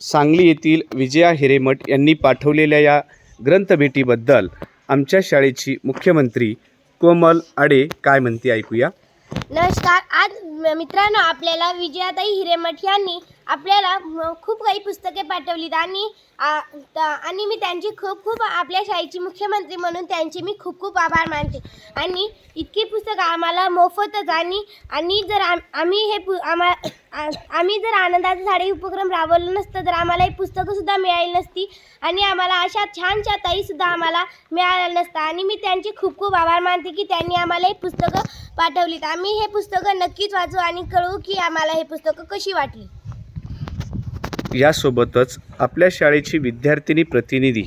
सांगली येथील विजया हिरेमठ यांनी पाठवलेल्या या ग्रंथभेटीबद्दल आमच्या शाळेची मुख्यमंत्री कोमल आडे काय म्हणते ऐकूया. नमस्कार आज मित्रांनो आपल्याला विजयाताई हिरेमठ यांनी आपल्याला खूप काही पुस्तके पाठवलीत आणि आ, आणि मी त्यांची खूप खूप आपल्या शाळेची मुख्यमंत्री म्हणून त्यांचे मी खूप खूप आभार मानते. आणि इतकी पुस्तकं आम्हाला मोफतच आणि आणि जर आम आम्ही हे पु आम्हा आम्ही जर आनंदाचे झाडे उपक्रम राबवलं नसतं तर आम्हाला ही पुस्तकंसुद्धा मिळाली नसती आणि आम्हाला अशा छानशा ताईसुद्धा आम्हाला मिळाल्या नसतं. आणि मी त्यांचे खूप खूप आभार मानते की त्यांनी आम्हाला ही पुस्तकं पाठवलीत. आम्ही हे पुस्तकं नक्कीच वाचू आणि कळवू की आम्हाला हे पुस्तकं कशी वाटली. यासोबतच आपल्या शाळेची विद्यार्थिनी प्रतिनिधी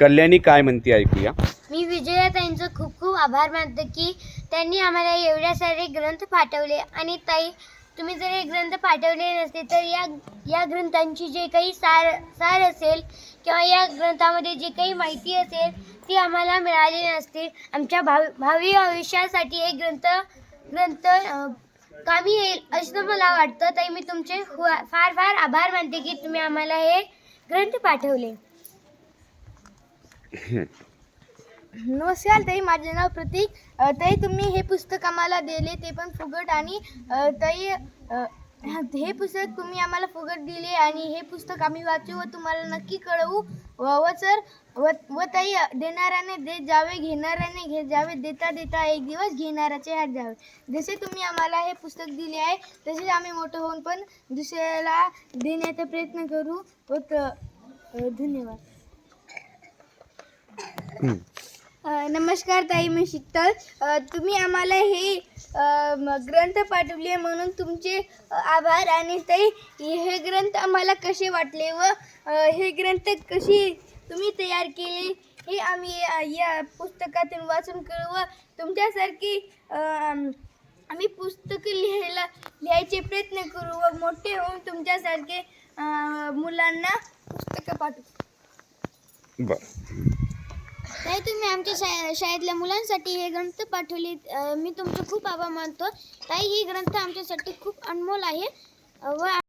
कल्याणी काय म्हणते ऐकूया. मी विजयाताईंचं खूप खूप आभार मानते की त्यांनी आम्हाला एवढ्या सारे ग्रंथ पाठवले आणि ताई तुम्ही जर हे ग्रंथ पाठवले नसते तर या या ग्रंथांची जे काही सार सार असेल किंवा या ग्रंथामध्ये जे काही माहिती असेल ती आम्हाला मिळाली नसते. आमच्या भाव भावी आयुष्यासाठी हे ग्रंथ ग्रंथ कामी येईल असं मला वाटतं. तरी मी तुमचे फार फार आभार मानते की तुम्ही आम्हाला हे ग्रंथ पाठवले. नमस्कार ताई माझे नाव प्रतीक. ताई तुम्ही हे पुस्तक आम्हाला दिले ते पण फुकट आणि ताई हे पुस्तक तुम्ही आम्हाला फुकट दिले आणि हे पुस्तक आम्ही वाचू व तुम्हाला नक्की कळवू. व व सर व व ताई देणाऱ्याने देत जावे घेणाऱ्याने घेत जावे देता देता एक दिवस घेणाऱ्याचे हात जावे. जसे तुम्ही आम्हाला हे पुस्तक दिले आहे तसेच आम्ही मोठं होऊन पण दुसऱ्याला देण्याचा प्रयत्न करू. व धन्यवाद. नमस्कार ताई मी शीतल. तुम्ही आम्हाला हे ग्रंथ पाठवले म्हणून तुमचे आभार. आणि ताई हे ग्रंथ आम्हाला कसे वाटले व हे ग्रंथ कशी तुम्ही तयार केले हे आम्ही या पुस्तकातून वाचून कळू व तुमच्यासारखी आम्ही पुस्तकं लिहायला लिहायचे प्रयत्न करू व मोठे होऊन तुमच्यासारखे मुलांना पुस्तकं पाठवू. बरं. ताई तुम्ही आमच्या शा शाळेतल्या मुलांसाठी हे ग्रंथ पाठवले मी तुमचे खूप आभार मानतो. ताई ही ग्रंथ आमच्यासाठी खूप अनमोल आहे. व